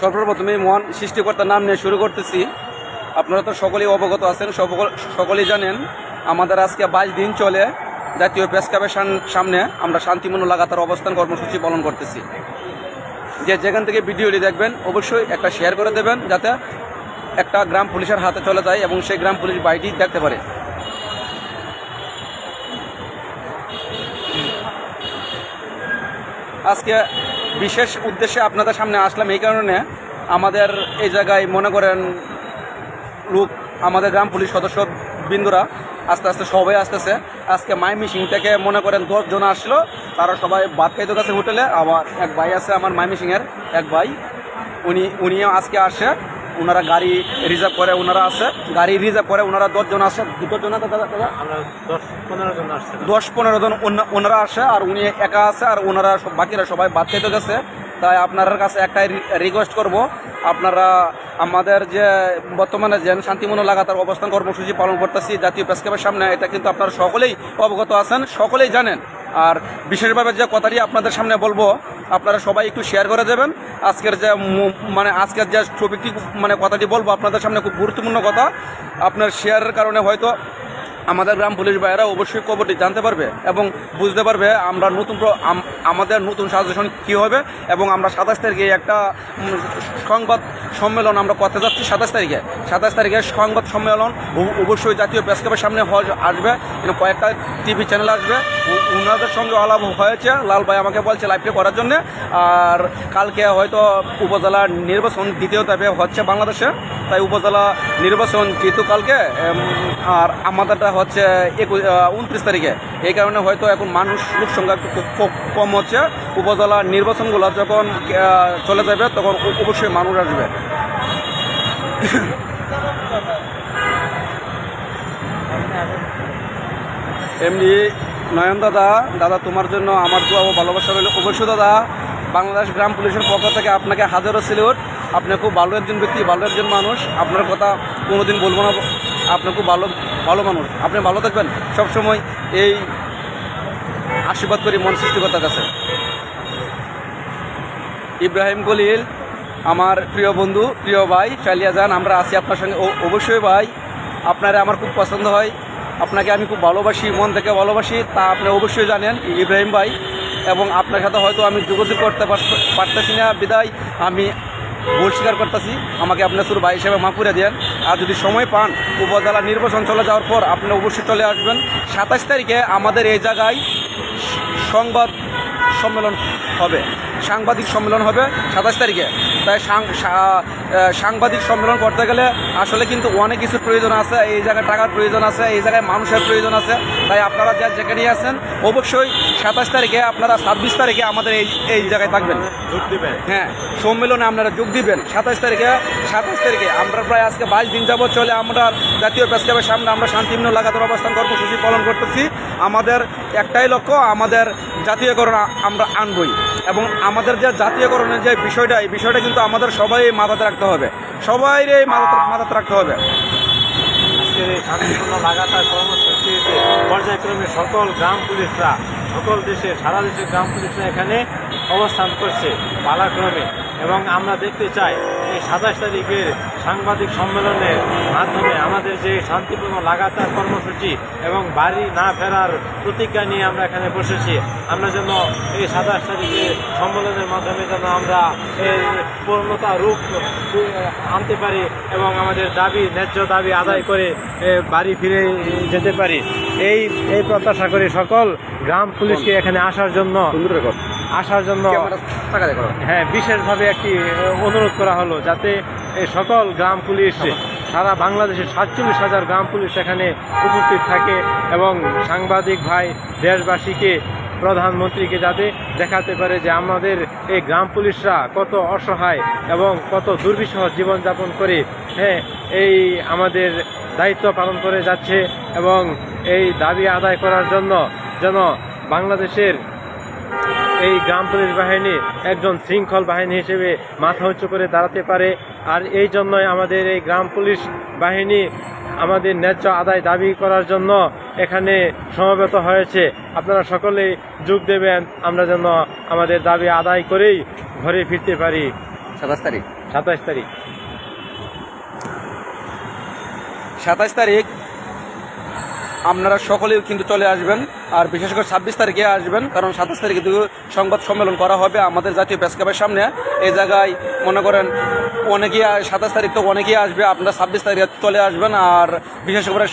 সর্বপ্রথমে মহান সৃষ্টিকর্তার নাম নিয়ে শুরু করতেছি। আপনারা তো সকলেই অবগত আছেন, সকল- সকলেই জানেন আমাদের আজকে বাইশ দিন চলে জাতীয় প্রেস ক্লাবের সামনে আমরা শান্তিপূর্ণ লাগাতার অবস্থান কর্মসূচি পালন করতেছি। যে যেখান থেকে ভিডিওটি দেখবেন, অবশ্যই একটা শেয়ার করে দেবেন যাতে একটা গ্রাম পুলিশের হাতে চলে যায় এবং সেই গ্রাম পুলিশ বাড়িটি দেখতে পারে। আজকে বিশেষ উদ্দেশ্যে আপনাদের সামনে আসলাম এই কারণে আমাদের এই জায়গায় মনে করেন লোক, আমাদের গ্রাম পুলিশ সদস্য বিন্দুরা আস্তে আস্তে সবাই আসতেছে। আজকে মাই মিশিং থেকে মনে করেন দশ জন আসলো, তারা সবাই বাদ খাইতে গেছে হোটেলে। আমার এক ভাই আছে আমার মাই মিশিংয়ের এক ভাই। উনি, উনিও আজকে আসে। ওনারা গাড়ি রিজার্ভ করে ওনারা আছে। গাড়ি রিজার্ভ করে ওনারা দশজন আসে দুটো জন আছে দাদা দাদা? দশ পনেরো জন আসছে দশ পনেরো জন ওনা- ওনারা আসে আর উনি একা আছে আর ওনারা বাকিরা সবাই বাদ খেতে গেছে। তাই আপনার কাছে একটাই রিকোয়েস্ট করব আপনারা আমাদের যে বর্তমানে যে শান্তিমূলক লাগাতার অবস্থান কর্মসূচি পালন করতেছি জাতীয় প্রেস ক্লাবের সামনে এটা কিন্তু আপনারা সকলেই অবগত আছেন সকলেই জানেন। আর বিশেষভাবে যে কথাটি আপনাদের সামনে বলব, আপনারা সবাই একটু শেয়ার করে দেবেন। আজকের যে মানে আজকের যে টপিকটি মানে কথাটি বলব, আপনাদের সামনে খুব গুরুত্বপূর্ণ কথা। আপনার শেয়ারের কারণে হয়তো আমাদের গ্রাম পুলিশ ভাইয়েরা অবশ্যই খবরটি জানতে পারবে এবং বুঝতে পারবে আমরা নতুন আমাদের নতুন সাজেশন কী হবে এবং আমরা সাতাশ তারিখে একটা সংবাদ সম্মেলন আমরা করতে যাচ্ছি সাতাশ তারিখে। সাতাশ তারিখে সংবাদ সম্মেলন অবশ্যই জাতীয় প্রেস ক্লাবের সামনে আসবে। কয়েকটা টিভি চ্যানেল আসবে। ওনাদের সঙ্গে আলাপ হয়েছে। লাল ভাই আমাকে বলছে লাইভটা করার জন্য। আর কালকে হয়তো উপজেলা নির্বাচন দ্বিতীয় ধাপে হচ্ছে বাংলাদেশে। তাই উপজেলা নির্বাচন যেহেতু কালকে আর আমাদেরটা হচ্ছে একুশ উনত্রিশ তারিখে। এই কারণে হয়তো এখন মানুষ লোক সংখ্যা খুব কম হচ্ছে। উপজেলা নির্বাচনগুলো যখন চলে যাবে, তখন অবশ্যই মানুষ আসবে। এমনি নয়ন দাদা দাদা তোমার জন্য আমার দোয়া ভালোবাসা রইল। অবশ্যই দাদা, বাংলাদেশ গ্রাম পুলিশের পক্ষ থেকে আপনাকে হাজারো সিলিউট আপনি খুব ভালো একজন ব্যক্তি, ভালো একজন মানুষ। আপনার কথা কোনোদিন বলব না। আপনি খুব ভালো ভালো মানুষ। আপনি ভালো থাকবেন। সবসময় এই আশীর্বাদ করি মন সৃষ্টিকর্তার কাছে। ইব্রাহিম কলিল আমার প্রিয় বন্ধু, প্রিয় ভাই, চালিয়া যান, আমরা আছি আপনার সঙ্গে। অবশ্যই ভাই, আপনারা আমার খুব পছন্দ হয়। আপনাকে আমি খুব ভালোবাসি, মন থেকে ভালোবাসি, তা আপনি অবশ্যই জানেন, ইব্রাহিম ভাই। এবং আপনার সাথে হয়তো আমি যোগাযোগ করতে পারতেছি না, বিদায়। আমি ভুল স্বীকার করতেছি। আমাকে আপনার শুরু ভাই হিসেবে মাফ করে দেন আর যদি সময় পান উপজেলা নির্বাচন চলে যাওয়ার পর আপনি অবশ্যই চলে আসবেন। সাতাশ তারিখে আমাদের এই জায়গায় সংবাদ সম্মেলন হবে। সাংবাদিক সম্মেলন হবে সাতাশ তারিখে। তাই সাং- সাংবাদিক সম্মেলন করতে গেলে আসলে কিন্তু অনেক কিছু প্রয়োজন আছে। এই জায়গায় টাকার প্রয়োজন আছে এই জায়গায় মানুষের প্রয়োজন আছে। তাই আপনারা যা যেখানেই আছেন অবশ্যই সাতাশ তারিখে আপনারা ছাব্বিশ তারিখে আমাদের এই এই জায়গায় থাকবেন। যোগ দিবেন। হ্যাঁ সম্মেলনে আপনারা যোগ দিবেন। সাতাশ তারিখে সাতাশ তারিখে। আমরা প্রায় আজকে বাইশ দিন যাবত চলে আমরা জাতীয় প্রেস ক্লাবের সামনে আমরা শান্তিপূর্ণ লাগাতার অবস্থান কর্মসূচি পালন করতেছি। আমাদের একটাই লক্ষ্য, আমাদের জাতীয়করণ আমরা আনবই। এবং আমাদের যে জাতীয়করণের যে বিষয়টা, এই বিষয়টা কিন্তু আমাদের সবাই মাথাতে রাখতে হবে। সবাই এই মাথাতে রাখতে হবে। পর্যায়ক্রমে সকল গ্রাম পুলিশরা, সকল দেশে, সারা দেশের গ্রাম পুলিশরা এখানে অবস্থান করছে পালাক্রমে এবং আমরা দেখতে চাই সাতাশ তারিখের সাংবাদিক সম্মেলনের মাধ্যমে আমাদের যে শান্তিপূর্ণ লাগাতার কর্মসূচি এবং বাড়ি না ফেরার প্রতিজ্ঞা নিয়ে আমরা এখানে বসেছি, আমরা যেন এই সাতাশ তারিখের সম্মেলনের মাধ্যমে যেন আমরা পূর্ণতা রূপ আনতে পারি এবং আমাদের দাবি, ন্যায্য দাবি আদায় করে বাড়ি ফিরে যেতে পারি। এই এই প্রত্যাশা করে সকল গ্রাম পুলিশকে এখানে আসার জন্য। আসার জন্য হ্যাঁ বিশেষভাবে একটি অনুরোধ করা হলো যাতে এই সকল গ্রাম পুলিশ সারা বাংলাদেশের সাতচল্লিশ হাজার গ্রাম পুলিশ এখানে উপস্থিত থাকে এবং সাংবাদিক ভাই দেশবাসীকে প্রধানমন্ত্রীকে যাতে দেখাতে পারে যে আমাদের এই গ্রাম পুলিশরা কত অসহায় এবং কত দুর্বিষহ জীবনযাপন করে হ্যাঁ এই আমাদের দায়িত্ব পালন করে যাচ্ছে এবং এই দাবি আদায় করার জন্য যেন বাংলাদেশের এই গ্রাম পুলিশ বাহিনী একজন শৃঙ্খল বাহিনী হিসেবে মাথা উঁচু করে দাঁড়াতে পারে। আর এই জন্যই আমাদের এই গ্রাম পুলিশ বাহিনী আমাদের ন্যায্য আদায় দাবি করার জন্য এখানে সমবেত হয়েছে। আপনারা সকলেই যোগ দেবেন আমরা যেন আমাদের দাবি আদায় করেই ঘরে ফিরতে পারি। সাতাশ তারিখ। সাতাশ তারিখ। সাতাশ তারিখ আপনারা সকলেই কিন্তু চলে আসবেন। আর বিশেষ করে ছাব্বিশ তারিখে আসবেন, কারণ সাতাশ তারিখে সংবাদ সম্মেলন করা হবে আমাদের জাতীয় প্রেস ক্লাবের সামনে। এই জায়গায় মনে করেন অনেকেই সাতাশ তারিখ তো অনেকেই আসবে, আপনারা ছাব্বিশ তারিখে চলে আসবেন। আর বিশেষ করে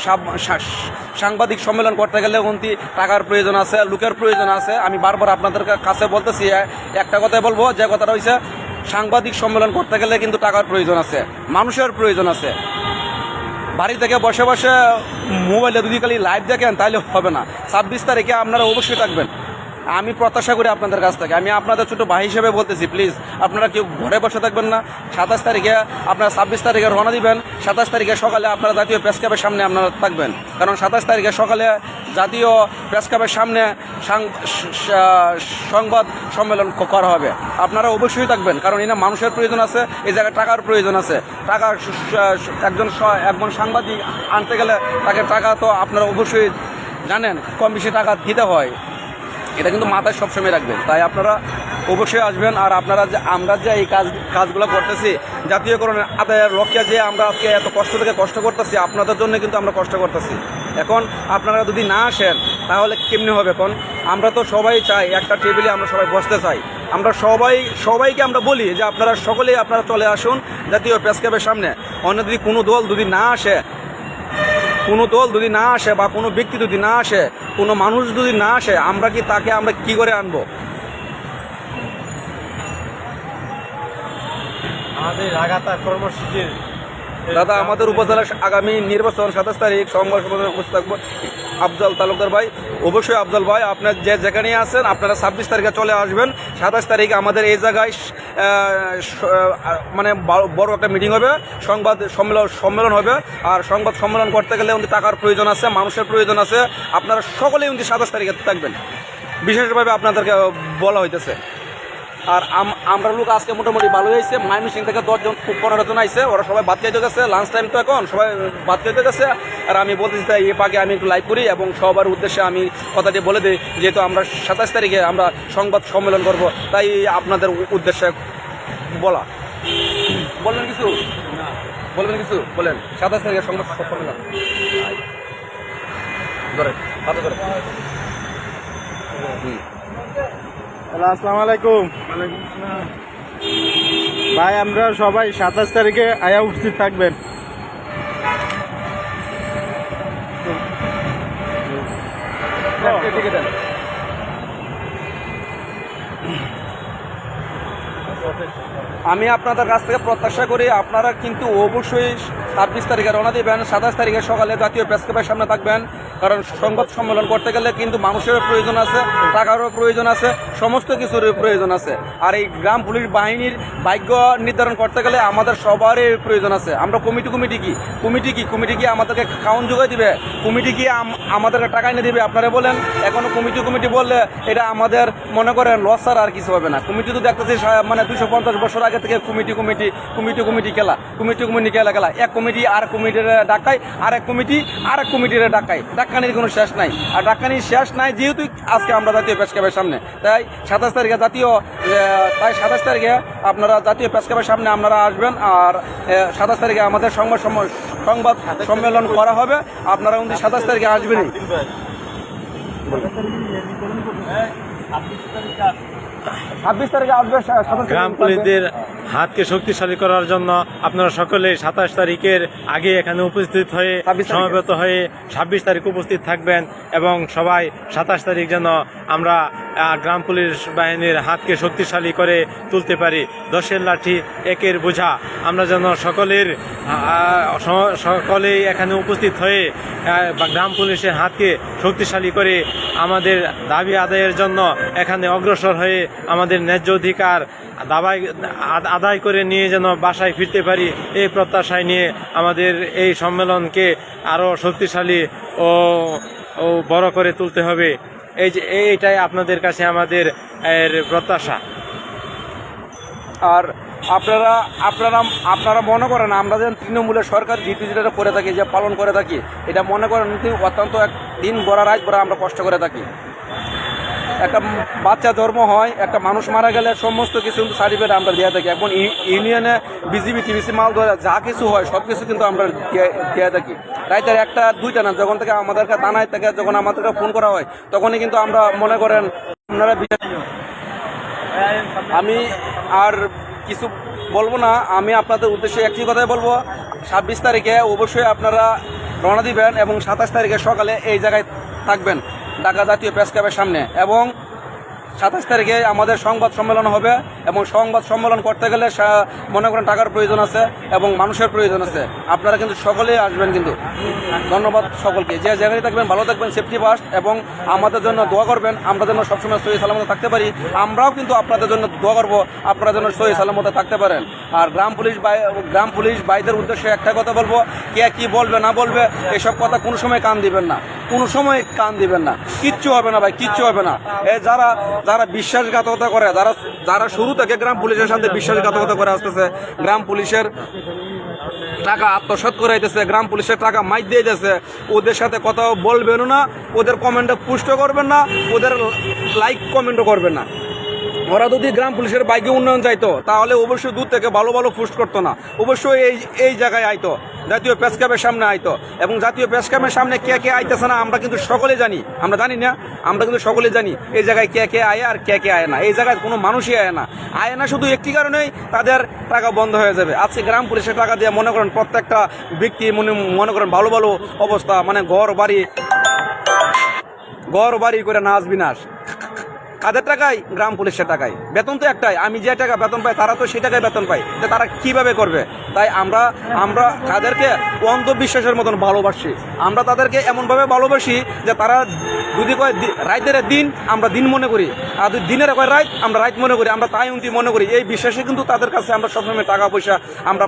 সাংবাদিক সম্মেলন করতে গেলে উন্তি টাকার প্রয়োজন আছে, লোকের প্রয়োজন আছে। আমি বারবার আপনাদের কাছে বলতেছি একটা কথাই বলব, যে কথাটা হয়েছে সাংবাদিক সম্মেলন করতে গেলে কিন্তু টাকার প্রয়োজন আছে, মানুষের প্রয়োজন আছে। বাড়ি থেকে বসে বসে মোবাইলে যদি খালি লাইভ দেখেন তাহলে হবে না। ছাব্বিশ তারিখে আপনারা অবশ্যই থাকবেন। আমি প্রত্যাশা করি আপনাদের কাছ থেকে। আমি আপনাদের ছোটো ভাই হিসেবে বলতেছি প্লিজ আপনারা কেউ ঘরে বসে থাকবেন না। সাতাশ তারিখে আপনারা ছাব্বিশ তারিখে রওনা দিবেন। সাতাশ তারিখে সকালে আপনারা জাতীয় প্রেস ক্লাবের সামনে আপনারা থাকবেন। কারণ সাতাশ তারিখে সকালে জাতীয় প্রেস ক্লাবের সামনে সংবাদ সম্মেলন করা হবে। আপনারা অবশ্যই থাকবেন, কারণ এখানে মানুষের প্রয়োজন আছে, এই জায়গায় টাকার প্রয়োজন আছে। টাকা একজন একজন সাংবাদিক আনতে গেলে তাকে টাকা তো আপনারা অবশ্যই জানেন, কম বেশি টাকা দিতে হয়। এটা কিন্তু মাথায় সবসময় রাখবেন। তাই আপনারা অবশ্যই আসবেন আর আপনারা যে আমরা যে এই কাজ কাজগুলো করতেছি, জাতীয়করণের আদায়ের লক্ষ্যে যে আমরা আজকে এত কষ্ট থেকে কষ্ট করতেছি, আপনাদের জন্য কিন্তু আমরা কষ্ট করতেছি। এখন আপনারা যদি না আসেন, তাহলে কেমনি হবে এখন? আমরা তো সবাই চাই, একটা টেবিলে আমরা সবাই বসতে চাই। আমরা সবাই সবাইকে আমরা বলি যে আপনারা সকলেই আপনারা চলে আসুন জাতীয় প্রেস ক্লাবের সামনে। অন্য যদি কোনো দল যদি না আসে কোনো দল যদি না আসে বা কোনো ব্যক্তি যদি না আসে কোনো মানুষ যদি না আসে আমরা কি তাকে আমরা কি করে আনব? আমাদের লাগাতার কর্মসূচির দাদা আমাদের উপজেলা আগামী নির্বাচন সাতাশ তারিখ সংবাদ সম্মেলনে উপস্থিত থাকব। আফজাল তালুকদার ভাই। অবশ্যই আফজাল ভাই, আপনার যে যেখানেই আছেন, আপনারা ছাব্বিশ তারিখে চলে আসবেন। সাতাশ তারিখে আমাদের এই জায়গায় মানে বড় একটা মিটিং হবে। সংবাদ সম্মেলন সম্মেলন হবে। আর সংবাদ সম্মেলন করতে গেলে উনি টাকার প্রয়োজন আছে, মানুষের প্রয়োজন আছে। আপনারা সকলেই উনি সাতাশ তারিখে থাকবেন। বিশেষভাবে আপনাদেরকে বলা হইতেছে। আর আম- আমরা লোক আজকে মোটামুটি ভালো হয়েছে মাইমিসিং থেকে দশজন পনেরো জন আইছে। ওরা সবাই ভাত খাইতে গেছে। লাঞ্চ টাইম তো এখন। সবাই ভাত খাইতে গেছে। আর আমি বলতেছি তাই এ পাকে আমি একটু লাইভ করি এবং সবার উদ্দেশ্যে আমি কথাটি বলে দিই, যেহেতু আমরা সাতাশ তারিখে আমরা সংবাদ সম্মেলন করব। তাই আপনাদের উদ্দেশ্যে বলা। বলবেন কিছু? বলবেন কিছু? বলেন। সাতাশ তারিখে সংবাদ সম্মেলন। ধরে হাতে ধরে হুম। হ্যালো আসসালামু আলাইকুম। ভাই আমরা সবাই সাতাশ তারিখে আয়া উপস্থিত থাকবেন। আমি আপনাদের কাছ থেকে প্রত্যাশা করি আপনারা কিন্তু অবশ্যই ছাব্বিশ তারিখে রওনা দিবেন, সাতাশ তারিখে সকালে জাতীয় প্রেস ক্লাবের সামনে থাকবেন। কারণ সংবাদ সম্মেলন করতে গেলে কিন্তু মানুষেরও প্রয়োজন আছে, টাকারও প্রয়োজন আছে, সমস্ত কিছুর প্রয়োজন আছে। আর এই গ্রাম পুলিশ বাহিনীর ভাগ্য নির্ধারণ করতে গেলে আমাদের সবারই প্রয়োজন আছে। আমরা কমিটি কমিটি কি? কমিটি কি? কমিটি কি আমাদেরকে খাউন যোগাই দিবে? কমিটি কি আম- আমাদেরকে টাকা এনে দিবে? আপনারা বলেন। এখনও কমিটি কমিটি বললে এটা আমাদের মনে করেন লস আর কিছু হবে না। কমিটি তো দেখতেছি মানে দুশো পঞ্চাশ বছর আগে থেকে কমিটি কমিটি কমিটি কমিটি খেলা কমিটি কমিটি খেলা খেলা। এক কমিটি আর কমিটির ডাকায় আর এক কমিটি আর এক কমিটির ডাকায় ডাক্কানির কোনো শেষ নাই। আর ডাক্কানির শেষ নাই যেহেতু আজকে আমরা জাতীয় প্রেস ক্লাবের সামনে। তাই সাতাশ তারিখে জাতীয় তাই সাতাশ তারিখে আপনারা জাতীয় প্রেস ক্লাবের সামনে আপনারা আসবেন। আর সাতাশ তারিখে আমাদের সংবাদ সংবাদ সম্মেলন করা হবে। আপনারা উনত্রিশ সাতাশ তারিখে আসবেনই। ছাব্বিশ তারিখে আসবে গ্রাম। পুলিশদের হাতকে শক্তিশালী করার জন্য আপনারা সকলে সাতাশ তারিখের আগে এখানে উপস্থিত হয়ে 26 সমবেত হয়ে ছাব্বিশ তারিখ উপস্থিত থাকবেন এবং সবাই সাতাশ তারিখ যেন আমরা গ্রাম পুলিশ বাহিনীর হাতকে শক্তিশালী করে তুলতে পারি। দশের লাঠি একের বোঝা। আমরা যেন সকলের সকলেই এখানে উপস্থিত হয়ে গ্রাম পুলিশের হাতকে শক্তিশালী করে আমাদের দাবি আদায়ের জন্য এখানে অগ্রসর হয়ে আমাদের ন্যায্য অধিকার দাবাই আদায় করে নিয়ে যেন বাসায় ফিরতে পারি, এই প্রত্যাশায় নিয়ে আমাদের এই সম্মেলনকে আরও শক্তিশালী ও বড় করে তুলতে হবে। এই যে, এইটাই আপনাদের কাছে আমাদের প্রত্যাশা। আর আপনারা আপনারা আপনারা মনে করেন, আমরা যেন তৃণমূলের সরকার ডিউটি যেটা করে থাকি, যে পালন করে থাকি, এটা মনে করেন অত্যন্ত এক দিন বড় রাত বড় আমরা কষ্ট করে থাকি। একটা বাচ্চা জন্ম হয়, একটা মানুষ মারা গেলে সমস্ত কিছু কিন্তু সার্টিফিকেট আমরা দিয়ে থাকি। এখন ইউনিয়নে বিজিবি টিবিসি মাল ধরে, যা কিছু হয় সব কিছু কিন্তু আমরা দিয়ে থাকি। রাইতের একটা, দুইটা না, যখন থেকে আমাদেরকে থানায় থেকে যখন আমাদেরকে ফোন করা হয়, তখনই কিন্তু আমরা মনে করেন আপনারা আমি আর কিছু বলব না, আমি আপনাদের উদ্দেশ্যে একটি কথাই বলব। ছাব্বিশ তারিখে অবশ্যই আপনারা রওনা দিবেন এবং সাতাশ তারিখে সকালে এই জায়গায় থাকবেন। ঢাকা জাতীয় প্রেস ক্লাবের সামনে। এবং সাতাশ তারিখে আমাদের সংবাদ সম্মেলন হবে এবং সংবাদ সম্মেলন করতে গেলে মনে করেন টাকার প্রয়োজন আছে এবং মানুষের প্রয়োজন আছে। আপনারা কিন্তু সকলেই আসবেন কিন্তু। ধন্যবাদ সকলকে। যে জায়গায় থাকবেন, ভালো থাকবেন সেফটি ফার্স্ট এবং আমাদের জন্য দোয়া করবেন। আমরা যেন সবসময় সহি সালামতে থাকতে পারি। আমরাও কিন্তু আপনাদের জন্য দোয়া করব, আপনারা যেন সহি সালামতে থাকতে পারেন। আর গ্রাম পুলিশ বাই গ্রাম পুলিশ ভাইদের উদ্দেশ্যে একটা কথা বলব, কে কি বলবে, না বলবে, এসব কথা কোনো সময় কান দিবেন না। কোনো সময় কান দিবেন না। কিচ্ছু হবে না ভাই, কিচ্ছু হবে না। এ যারা যারা বিশ্বাসঘাতকতা করে, যারা যারা শুরু থেকে গ্রাম পুলিশের সাথে বিশ্বাসঘাতকতা করে আসতেছে, গ্রাম পুলিশের টাকা আত্মসাত করে আইতেছে গ্রাম পুলিশের টাকা মাইক দিয়ে যাচ্ছে ওদের সাথে কথা বলবেনও না, ওদের কমেন্টে পুষ্ট করবেন না, ওদের লাইক কমেন্টও করবেন না। ওরা যদি গ্রাম পুলিশের বাইকে উন্নয়ন চাইতো। তাহলে অবশ্যই দূর থেকে ভালো ভালো পোস্ট করতো না। অবশ্যই এই এই জায়গায় আইতো। জাতীয় প্রেস ক্লাবের সামনে আইতো। এবং জাতীয় প্রেস ক্লাবের সামনে কে কে আইতেছে না, আমরা কিন্তু সকলে জানি। আমরা জানি না, আমরা কিন্তু সকলে জানি। এই জায়গায় কে কে আয় আর কে কে আয় না। এই জায়গায় কোনো মানুষই আয় না। আয় না শুধু একটি কারণেই তাদের টাকা বন্ধ হয়ে যাবে। আজকে গ্রাম পুলিশের টাকা দিয়ে মনে করেন প্রত্যেকটা ব্যক্তি মনে মনে করেন ভালো ভালো অবস্থা মানে ঘর বাড়ি ঘর বাড়ি করে নাচ বিনাশ। কাদের টাকায়? গ্রাম পুলিশের টাকায়। বেতন তো একটাই। আমি যে টাকা বেতন পাই, তারা তো সেই টাকায় বেতন তো তারা কীভাবে করবে? তাই আমরা আমরা তাদেরকে অন্ধবিশ্বাসের মতন ভালোবাসি। আমরা তাদেরকে এমনভাবে ভালোবাসি যে তারা যদি কয় রাইতের দিন আমরা দিন মনে করি, আর যদি দিনের কয় রাত আমরা রাত মনে করি, আমরা তাই উন্তি মনে করি। এই বিশ্বাসে কিন্তু তাদের কাছে আমরা সবসময় টাকা পয়সা আমরা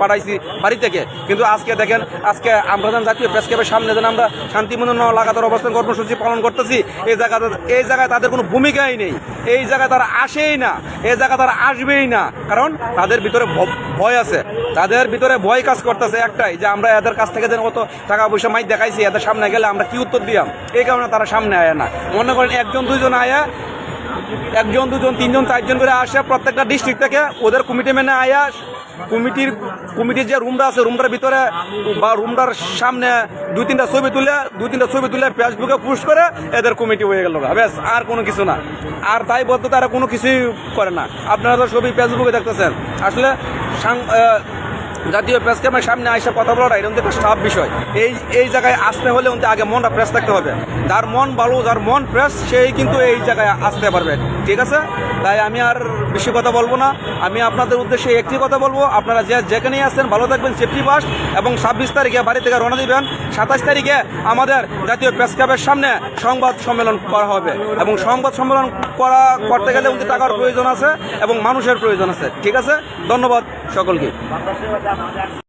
পাঠাইছি বাড়ি থেকে। কিন্তু আজকে দেখেন, আজকে আমরা যখন জাতীয় প্রেস সামনে যেন আমরা শান্তিপূর্ণ লাগাতার অবস্থান কর্মসূচি পালন করতেছি, এই জায়গাতে এই জায়গায় তাদের কোনো ভূমিকাই নেই। এই জায়গায় তারা আসেই না, এই জায়গায় তারা আসবেই না। কারণ তাদের ভিতরে ভয় আছে। তাদের ভিতরে ভয় কাজ করতেছে একটাই, যে আমরা এদের কাছ থেকে যেন কত টাকা পয়সা মাইক দেখাইছি, এদের সামনে গেলে আমরা কি উত্তর দিয়াম? এই কারণে তারা সামনে আয় না। মনে করেন একজন, দুইজন আয়া, একজন দুজন তিনজন, চারজন করে আসে প্রত্যেকটা ডিস্ট্রিক্ট থেকে, ওদের কমিটি মেনে আয়া কমিটির কমিটির যে রুমটা আছে রুমটার ভিতরে বা রুমটার সামনে দুই তিনটা ছবি তুলে, দুই তিনটা ছবি তুলে ফেসবুকে পোস্ট করে এদের কমিটি হয়ে গেল ব্যাস, আর কোনো কিছু না। আর তাই বলতে তারা কোনো কিছুই করে না। আপনারা তো ছবি ফেসবুকে দেখতেছেন। আসলে জাতীয় প্রেস ক্যাম্পের সামনে আসে কথা বলাটা এটা কিন্তু একটা বিষয়। এই এই জায়গায় আসতে হলে কিন্তু আগে মনটা প্রেস থাকতে হবে। যার মন ভালো, যার মন ফ্রেশ সেই কিন্তু এই জায়গায় আসতে পারবে। ঠিক আছে? তাই আমি আর বেশি কথা বলব না। আমি আপনাদের উদ্দেশ্যে একটি কথা বলব। আপনারা যে যেখানেই আসছেন ভালো থাকবেন সেফটি ফার্স্ট এবং ছাব্বিশ তারিখে বাড়ি থেকে রওনা দিবেন। সাতাশ তারিখে আমাদের জাতীয় প্রেস ক্লাবের সামনে সংবাদ সম্মেলন করা হবে এবং সংবাদ সম্মেলন করা করতে গেলে কিন্তু টাকার প্রয়োজন আছে এবং মানুষের প্রয়োজন আছে। ঠিক আছে? ধন্যবাদ সকলকে।